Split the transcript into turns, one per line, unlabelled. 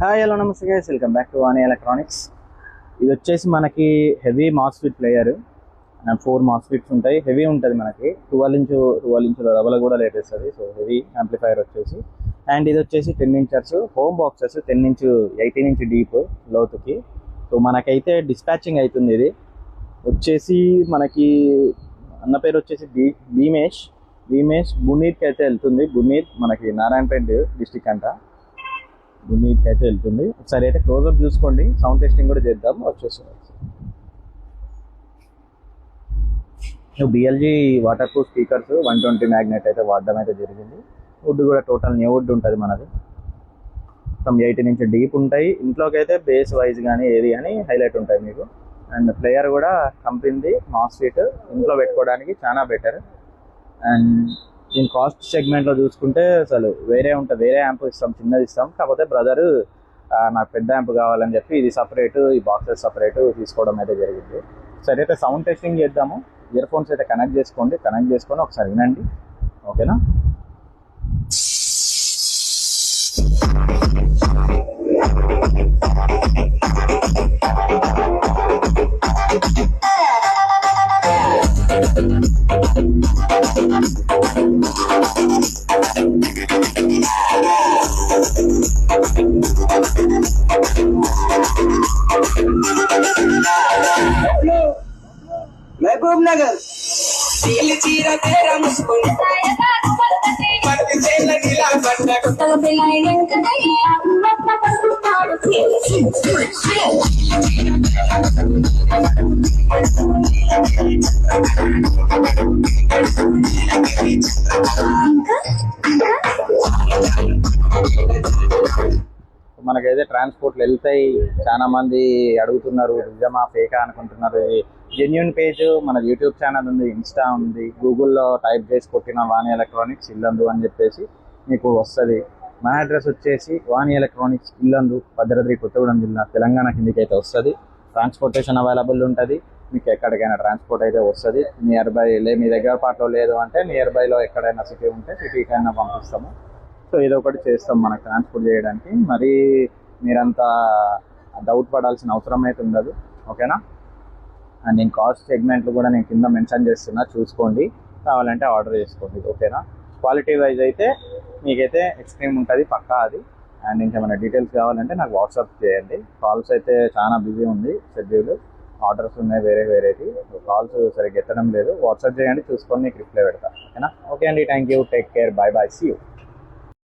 Hi hello నమస్తే guys welcome back to Vani electronics ఇది వచ్చేసి మనకి heavy mosfet player four mosfets ఉంటాయి. హెవీ ఉంటుంది మనకి. ట్వెల్వ్ ఇంచు ట్వెల్వ్ ఇంచుల డబల్ కూడా లేటేస్తుంది సో హెవీ యాంప్లిఫైర్ వచ్చేసి. అండ్ ఇది వచ్చేసి ten inchers home boxes ten inch eighteen inch deep లోతుకి. So మనకైతే డిస్పాచింగ్ అవుతుంది ఇది. వచ్చేసి మనకి అన్న పేరు వచ్చేసి బీ భీమేష్. భీమేష్ బునీర్కి అయితే వెళ్తుంది. బునీర్ మనకి నారాయణపేట డిస్టిక్ అంట. బునీర్కి అయితే వెళ్తుంది. ఒకసారి అయితే క్లోజ్అప్ చూసుకోండి. సౌండ్ టెస్టింగ్ కూడా చేద్దాం. వచ్చేస్తుంది. BLG waterproof speakers one twenty magnet అయితే వాడడం అయితే జరిగింది. వుడ్ కూడా టోటల్ న్యూ వుడ్ ఉంటుంది మనది. మొత్తం ఎయిటీ నుంచి డీప్ ఉంటాయి. ఇంట్లోకి అయితే బేస్ వైజ్ కానీ ఏది కానీ హైలైట్ ఉంటాయి మీకు. అండ్ ప్లేయర్ కూడా కంపెనీది మాస్ఫీట్ ఇంట్లో పెట్టుకోవడానికి చాలా బెటర్ అండ్ దీని కాస్ట్ సెగ్మెంట్లో చూసుకుంటే అసలు వేరే ఉంటుంది వేరే యాంప్ ఇస్తాం చిన్నది ఇస్తాం. కాకపోతే బ్రదర్ నాకు పెద్ద యాంప్ కావాలని చెప్పి ఇది సపరేటు ఈ బాక్సెస్ సపరేటు తీసుకోవడం అయితే జరిగింది. సరే అయితే సౌండ్ టెస్టింగ్ చేద్దాము. ఇయర్ ఫోన్స్ అయితే కనెక్ట్ చేసుకోండి. కనెక్ట్ చేసుకొని ఒకసారి వినండి. ఓకేనా
महबूब नगर
నీలి చీర తేర ముసుకుని పట్టి చేల నీలా పట్ట
మనకైతే ట్రాన్స్పోర్ట్లు వెళ్తాయి. చాలా మంది అడుగుతున్నారు నిజమా ఫేకా అనుకుంటున్నారు. జెన్యున్ పేజ్ మన యూట్యూబ్ ఛానల్ ఉంది ఇన్స్టా ఉంది. గూగుల్లో టైప్ చేసి కొట్టిన వాణి ఎలక్ట్రానిక్స్ ఇల్లందు అని చెప్పేసి మీకు వస్తుంది. మన అడ్రస్ వచ్చేసి వాణి ఎలక్ట్రానిక్స్ ఇల్లందు భద్రాద్రి కొత్తగూడెం జిల్లా తెలంగాణ కిందికి అయితే వస్తుంది. ట్రాన్స్పోర్టేషన్ అవైలబుల్ ఉంటుంది. మీకు ఎక్కడికైనా ట్రాన్స్పోర్ట్ అయితే వస్తుంది. నియర్ బై లే మీ దగ్గర పాటలో లేదు అంటే నియర్ బైలో ఎక్కడైనా సిటీ ఉంటే సిటీకైనా పంపిస్తాము. సో ఇది ఒకటి చేస్తాం మనకు ట్రాన్స్పోర్ట్ చేయడానికి. మరి మీరంతా డౌట్ పడాల్సిన అవసరం అయితే ఉండదు. ఓకేనా అండ్ నేను కాస్ట్ సెగ్మెంట్లు కూడా నేను కింద మెన్షన్ చేస్తున్నా. చూసుకోండి. కావాలంటే ఆర్డర్ చేసుకోండి. ఓకేనా క్వాలిటీ వైజ్ అయితే మీకైతే ఎక్స్ట్రీమ్ ఉంటుంది పక్కా అది. అండ్ ఇంకేమైనా డీటెయిల్స్ కావాలంటే నాకు వాట్సాప్ చేయండి. కాల్స్ అయితే చాలా బిజీ ఉంది షెడ్యూల్ ఆర్డర్స్ ఉన్నాయి వేరే వేరేది కాల్స్ సరిగ్గా ఎత్తడం లేదు. వాట్సాప్ చేయండి చూసుకొని మీకు రిప్లై పెడతా. ఓకేనా? ఓకే అండి thank you take care bye bye see you